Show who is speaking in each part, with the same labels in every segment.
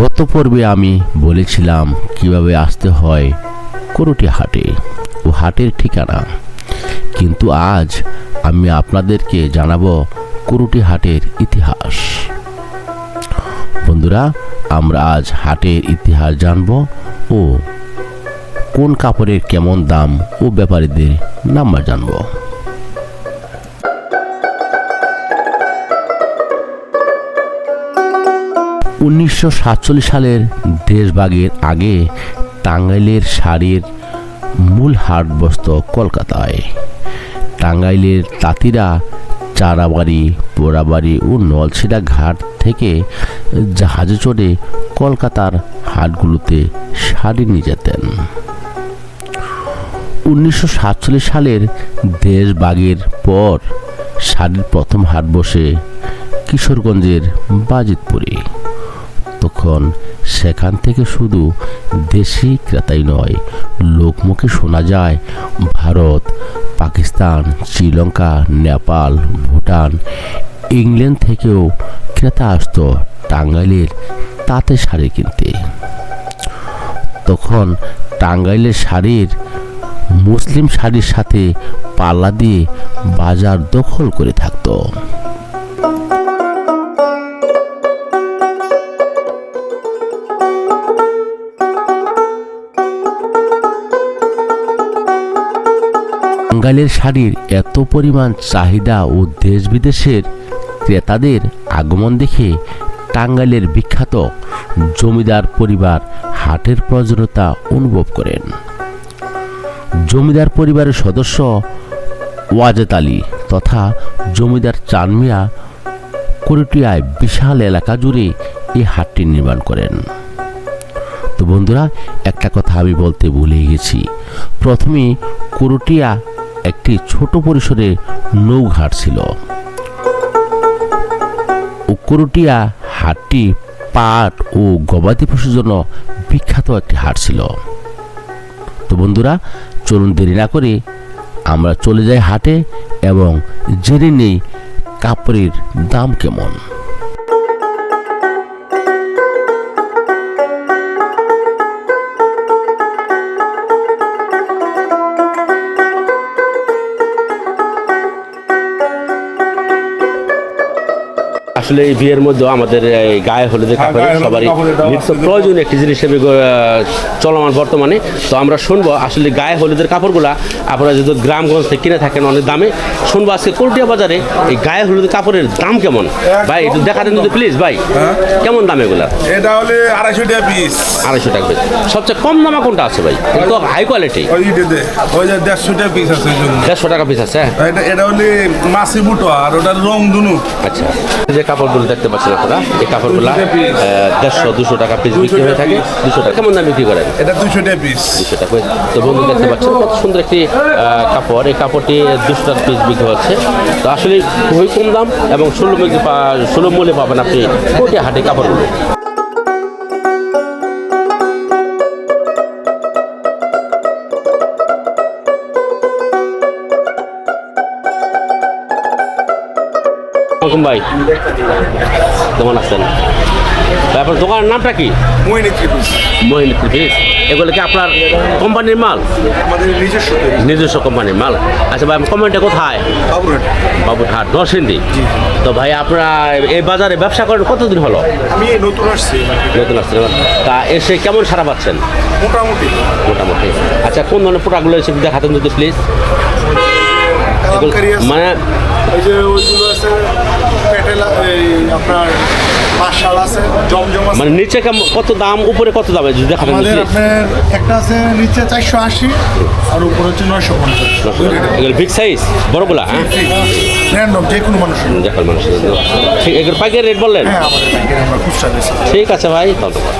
Speaker 1: গত পর্বে আমি বলেছিলাম কীভাবে আসতে হয় করুটি হাটে ও হাটের ঠিকানা। কিন্তু আজ আমি আপনাদেরকে জানাব করুটি হাটের ইতিহাস। বন্ধুরা, আমরা আজ হাটের ইতিহাস জানব ও কোন কাপড়ের কেমন দাম ও ব্যাপারীদের নাম্বার জানব। উনিশশো সাতচল্লিশ সালের দেশভাগের আগে টাঙ্গাইলের শাড়ির মূল হাট বসত কলকাতায়। টাঙ্গাইলের তাঁতিরা, চারাবাড়ি, পোড়াবাড়ি ও নলছিড়া ঘাট থেকে জাহাজে চড়ে কলকাতার হাটগুলোতে শাড়ি নিয়ে যেতেন। উনিশশো সাতচল্লিশ সালের দেশভাগের পর শাড়ির প্রথম হাট বসে কিশোরগঞ্জের বাজিতপুরে। তখন সেখান থেকে শুধু দেশি ক্রেতাই নয়, লোকমুখে শোনা যায় ভারত, পাকিস্তান, শ্রীলঙ্কা, নেপাল, ভুটান, ইংল্যান্ড থেকেও ক্রেতা আসতো টাঙ্গাইলের তাঁতে শাড়ি কিনতে। তখন টাঙ্গাইলের শাড়ির মুসলিম শাড়ির সাথে পাল্লা দিয়ে বাজার দখল করে থাকতো। বাঙালির শাড়ির এত পরিমাণ চাহিদা ও দেশ বিদেশের ক্রেতাদের আগমন দেখে টাঙ্গাইলের বিখ্যাত জমিদার পরিবার হাটের প্রয়োজনীয়তা অনুভব করেন। জমিদার পরিবারের সদস্য ওয়াজেদ আলী তথা জমিদার চানমিয়া কুরুটিয়ায় বিশাল এলাকা জুড়ে এই হাটটি নির্মাণ করেন। তো বন্ধুরা, একটা কথা আমি বলতে ভুলে গেছি। প্রথমে কুরুটিয়া একটি ছোট পরিসরে নৌঘাট ছিল। উকুরুটিয়া হাটটি পাট ও গবাদি পশুর জন্য বিখ্যাত একটি হাট ছিল। তো বন্ধুরা, চলুন দেরি না করে আমরা চলে যাই হাটে এবং জেনে নেই কাপড়ের দাম কেমন।
Speaker 2: আসলে এই বিয়ের মধ্যে আমাদের এই গায়ে হলুদের
Speaker 3: হ্যাঁ,
Speaker 2: কাপড়ে সবারই নিত্য। প্রয়োজনীয় একটি জিনিস হিসেবে চলমান বর্তমানে। তো আমরা শুনব আসলে গায়ে হলুদের কাপড়গুলা। আপনারা যদি গ্রামগঞ্জ থেকে কিনে থাকেন অনেক দামে শুনব আজকে কোলটিয়া বাজারে এই গায়ে হলুদের কাপড়ের দাম কেমন? ভাই একটু দেখা দেন যদি প্লিজ ভাই।
Speaker 3: হ্যাঁ।
Speaker 2: কেমন দাম এগুলা?
Speaker 3: এটা হলে আড়াইশো টাকা পিস
Speaker 2: আড়াইশো টাকা পিস সবচেয়ে কম দামা কোনটা আছে ভাই? তো হাই কোয়ালিটি
Speaker 3: দেড়শো টাকা পিস আছে
Speaker 2: দেড়শো টাকা পিস আছে হ্যাঁ?
Speaker 3: এটা হলে মাছি বুটো আর ওটার রং দুনু।
Speaker 2: আচ্ছা। কাপড়গুলো দেখতে পাচ্ছেন আপনারা। এই কাপড়গুলো দেড়শো দুশো টাকা পিস বিক্রি হয়ে থাকে। দুশো টাকা। কেমন দাম বিক্রি করেন?
Speaker 3: এটা দুশো টাকা পিস
Speaker 2: দুশো টাকা তো বন্ধু দেখতে পাচ্ছেন কত সুন্দর একটি আহ, কাপড়। এই কাপড়টি দুশো টাকা পিস বিক্রি হচ্ছে। তো আসলে খুবই কম দাম এবং সুলভ সুলভ মূল্যে পাবেন আপনি কোটি হাটে কাপড়গুলো। ভাই। কেমন আছেন তারপর দোকানের নামটা কি?
Speaker 3: মহিনী
Speaker 2: এগুলো কি আপনার কোম্পানির মাল?
Speaker 3: নিজস্ব
Speaker 2: নিজস্ব কোম্পানির মাল। আচ্ছা ভাই কোম্পানিটা কোথায়?
Speaker 3: বাবুরহাট।
Speaker 2: নরসিংদী। তো ভাই আপনারা এই বাজারে ব্যবসা করেন কতদিন হলো?
Speaker 3: আমি নতুন আসছি।
Speaker 2: নতুন তা এসে কেমন সারা পাচ্ছেন?
Speaker 3: মোটামুটি।
Speaker 2: মোটামুটি। আচ্ছা কোন ধরনের প্রোডাক্টগুলো এসে দেখাতেন যদি প্লিজ মানে
Speaker 3: ওই যে ওইগুলো আছে আপনার আছে জমজম আছে।
Speaker 2: মানে নিচে কত দাম উপরে কত দাম যদি দেখাবেন
Speaker 3: আমাদের আপনার একটা আছে নিচে চারশো আশি আর উপরে হচ্ছে নয়শো পঞ্চাশ।
Speaker 2: বিগ সাইজ বড়গুলা হ্যাঁ?
Speaker 3: র্যান্ডম যে কোনো মানুষ
Speaker 2: দেখার মানুষের ঠিক এগুলো রেট বললেন?
Speaker 3: হ্যাঁ আমাদের ব্যাংকের আমরা খুচরা
Speaker 2: ঠিক আছে ভাই ধন্যবাদ।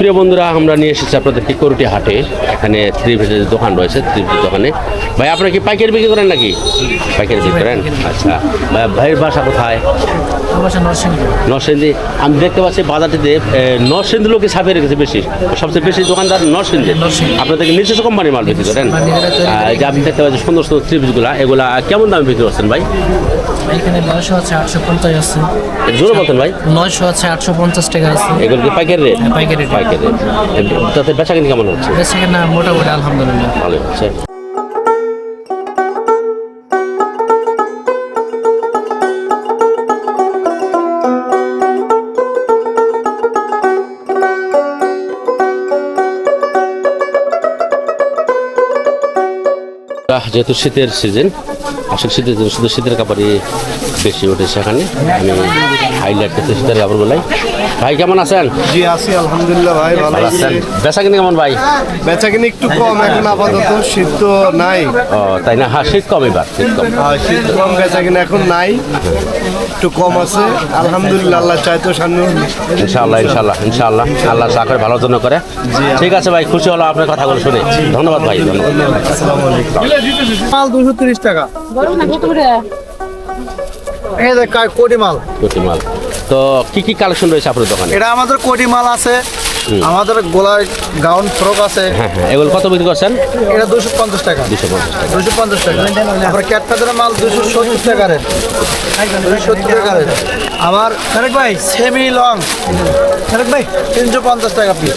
Speaker 2: প্রিয় বন্ধুরা আমরা নিয়ে এসেছি আপনাদেরকে করুটি হাটে। এখানে ত্রিভুজের দোকান রয়েছে ত্রিভুজের দোকানে। ভাই আপনারা কি পাইকারি বিক্রি করেন নাকি? পাইকারি বিক্রি করেন? আচ্ছা। ভাই ভাইয়ের বাসা কোথায়? নরসিংদী। আমি দেখতে পাচ্ছি বাজারটিতে নরসিংদী লোকে ছাপিয়ে রেখেছে বেশি। সবচেয়ে বেশি দোকানদার নরসিংদী। আপনাদেরকে নিজস্ব কোম্পানির মাল বিক্রি করেন। যে আপনি দেখতে পাচ্ছেন সুন্দর সুন্দর ত্রিভুজগুলা এগুলা কেমন দামে বিক্রি করছেন ভাই?
Speaker 4: এখানে নয়শো আছে আটশো পঞ্চাশ আছে।
Speaker 2: জোরে বলতেন ভাই?
Speaker 4: নয়শো আছে আটশো পঞ্চাশ টাকা আছে।
Speaker 2: এগুলো কি পাইকারি রেট?
Speaker 4: হ্যাঁ, পাইকারি।
Speaker 2: পাইকারি রেট। তাতে বেচা কিনি কেমন হচ্ছে?
Speaker 4: মোটামুটি আলহামদুলিল্লাহ।
Speaker 2: ভালো হচ্ছে। যেহেতু শীতের সিজন আসলে শীতের জন্য শুধু শীতের কাপড়ই বেশি ওঠে সেখানে আমি হাইলাইট করতে শীতের কাপড়গুলাই। ভাই কেমন আছেন?
Speaker 3: জি আছি আলহামদুলিল্লাহ ভাই ভালো
Speaker 2: আছেন। বেচা কিনি কেমন ভাই?
Speaker 3: বেচা কিনে একটু কম এখন আপাতত শীত তো নাই।
Speaker 2: ও তাই না? হ্যাঁ শীত কম এবার শীত কম।
Speaker 3: শীত কম বেচা কিনে এখন নাই। একটু কম আছে। আলহামদুলিল্লাহ আল্লাহ চাই তো সামনে।
Speaker 2: ইনশাআল্লাহ ইনশাআল্লাহ ইনশাআল্লাহ। আল্লাহ চা করে ভালো জন্য করে। ঠিক আছে ভাই খুশি হলো আপনার কথাগুলো শুনে। ধন্যবাদ ভাই ধন্যবাদ।
Speaker 5: মাল দুশো তিরিশ টাকা। কোটি মাল?
Speaker 2: কোটি মাল? তো কি কি কালেকশন রয়েছে আপনার দোকানে?
Speaker 5: এটা আমাদের কোটি মাল আছে। আমাদের গোলায় গাউন ফ্রক আছে।
Speaker 2: হ্যাঁ হ্যাঁ। এগুলো কত বিক্রি করছেন?
Speaker 5: এটা দুশো পঞ্চাশ টাকা।
Speaker 2: দুশো পঞ্চাশ টাকা।
Speaker 5: দুশো পঞ্চাশ টাকা। তারপরে ক্যাট মাল দুশো সত্তর টাকা রেট। দুশো সত্তর টাকা রেট। আমার তারেক ভাই সেমি লং তারেক ভাই তিনশো পঞ্চাশ টাকা পিস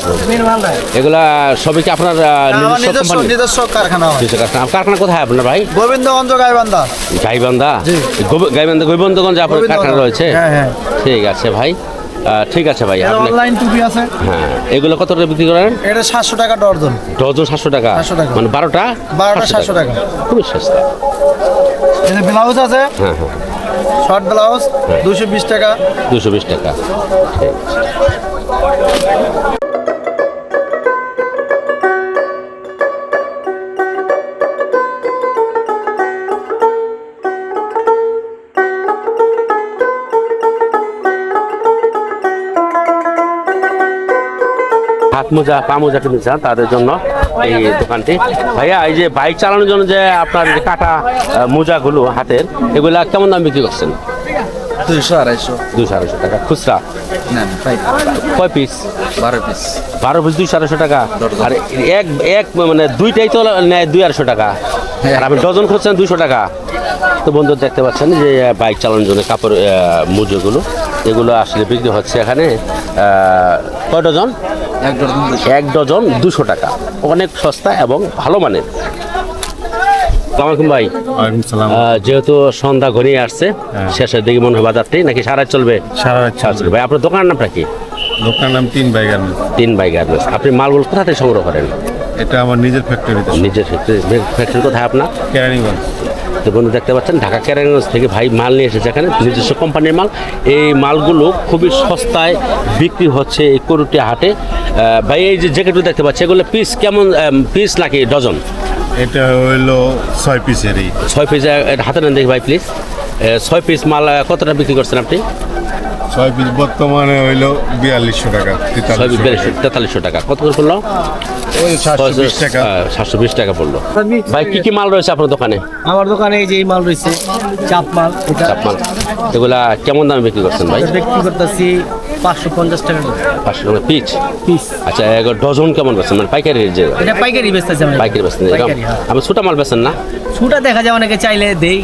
Speaker 2: এগুলা সবই কি আপনার নিজস্ব
Speaker 5: নিজস্ব কারখানা
Speaker 2: কারখানা। কোথায় আপনার ভাই?
Speaker 5: গোবিন্দগঞ্জ গাইবান্ধা।
Speaker 2: গাইবান্ধা? গাইবান্ধা গোবিন্দগঞ্জে আপনার কারখানা রয়েছে?
Speaker 5: হ্যাঁ, হ্যাঁ।
Speaker 2: ঠিক আছে ভাই। ঠিক আছে ভাই
Speaker 5: অনলাইন টুপি আছে।
Speaker 2: হ্যাঁ এগুলো কত টাকা বিক্রি করেন?
Speaker 5: এটা সাতশো টাকা ডর্জন
Speaker 2: ডজন সাতশো টাকা।
Speaker 5: 700 টাকা।
Speaker 2: মানে বারোটা?
Speaker 5: বারোটা সাতশো টাকা।
Speaker 2: খুবই সস্তা।
Speaker 5: এটা ব্লাউজ আছে।
Speaker 2: হ্যাঁ হ্যাঁ।
Speaker 5: শর্ট ব্লাউজ দুশো বিশ টাকা।
Speaker 2: দুশো বিশ টাকা। ঠিক আছে। হাত মোজা পা মোজা কিনে চান তাদের জন্য এই দোকানটি। ভাইয়া এই যে বাইক চালানোর জন্য যে আপনার যে কাটা মোজাগুলো হাতের এগুলা কেমন দাম বিক্রি করছেন?
Speaker 6: দুইশো আড়াইশো।
Speaker 2: দুশো আড়াইশো টাকা। খুচরা? কয় পিস
Speaker 6: বারো পিস
Speaker 2: বারো পিস দুইশো আড়াইশো টাকা। আর এক এক মানে দুইটাই তো নেয় দুই আড়াইশো টাকা। আর আপনি ডজন খুঁজছেন দুইশো টাকা। তো বন্ধু দেখতে পাচ্ছেন যে বাইক চালানোর জন্য কাপড় মুজোগুলো। এগুলো আসলে বিক্রি হচ্ছে এখানে কয় ডজন?
Speaker 6: এক ডজন
Speaker 2: এক ডজন দুশো টাকা। অনেক সস্তা এবং ভালো মানের। সালামালাইকুম ভাই। যেহেতু সন্ধ্যা ঘনিয়ে আসছে শেষের দিকে মনে হয় বাজারটি নাকি সারা চলবে?
Speaker 7: সারা
Speaker 2: চলবে। ভাই আপনার দোকানের নামটা কি?
Speaker 7: দোকান নাম তিন বাই গার্মেন্টস
Speaker 2: তিন বাই গার্মেন্টস আপনি মালগুলো কোথা থেকে সংগ্রহ করেন?
Speaker 7: এটা আমার নিজের ফ্যাক্টরিতে
Speaker 2: নিজের ফ্যাক্টরি ফ্যাক্টরি কোথায় আপনার?
Speaker 7: কেরানীগঞ্জ।
Speaker 2: তো বন্ধু দেখতে পাচ্ছেন ঢাকা ক্যারেঞ্জ থেকে ভাই মাল নিয়ে এসেছে এখানে নিজস্ব কোম্পানির মাল। এই মালগুলো খুবই সস্তায় বিক্রি হচ্ছে এই করুটি হাটে। ভাই এই যে জ্যাকেটগুলো দেখতে পাচ্ছি এগুলো পিস কেমন পিস নাকি ডজন?
Speaker 7: এটা হইল ছয় পিসেরই
Speaker 2: ছয় পিস হাতে নেন দেখি ভাই প্লিজ ছয় পিস মাল কতটা বিক্রি করছেন আপনি?
Speaker 7: ছয় পিস বর্তমানে হইল বিয়াল্লিশশো টাকা তেতাল্লিশশো
Speaker 2: টাকা। কত করে পড়ল?
Speaker 7: সাতশো বিশ টাকা।
Speaker 2: সাতশো বিশ টাকা পড়ল। ভাই কি কি মাল রয়েছে আপনার দোকানে?
Speaker 5: আমার দোকানে এই যে মাল রয়েছে চাপ মাল
Speaker 2: চাপ মাল। এগুলা কেমন দামে বিক্রি করছেন ভাই?
Speaker 5: বিক্রি করতেছি পাঁচশো পঞ্চাশ টাকা
Speaker 2: পাঁচশো টাকা পিচ?
Speaker 5: পিস
Speaker 2: আচ্ছা এগুলো ডজন কেমন বেছেন মানে পাইকারি যে
Speaker 5: এটা পাইকারি বেচতেছি আমরা।
Speaker 2: পাইকারি
Speaker 5: পাইকারি হ্যাঁ।
Speaker 2: ছোটা মাল বেছেন না?
Speaker 5: ছুটা দেখা যায় অনেকে চাইলে দেই।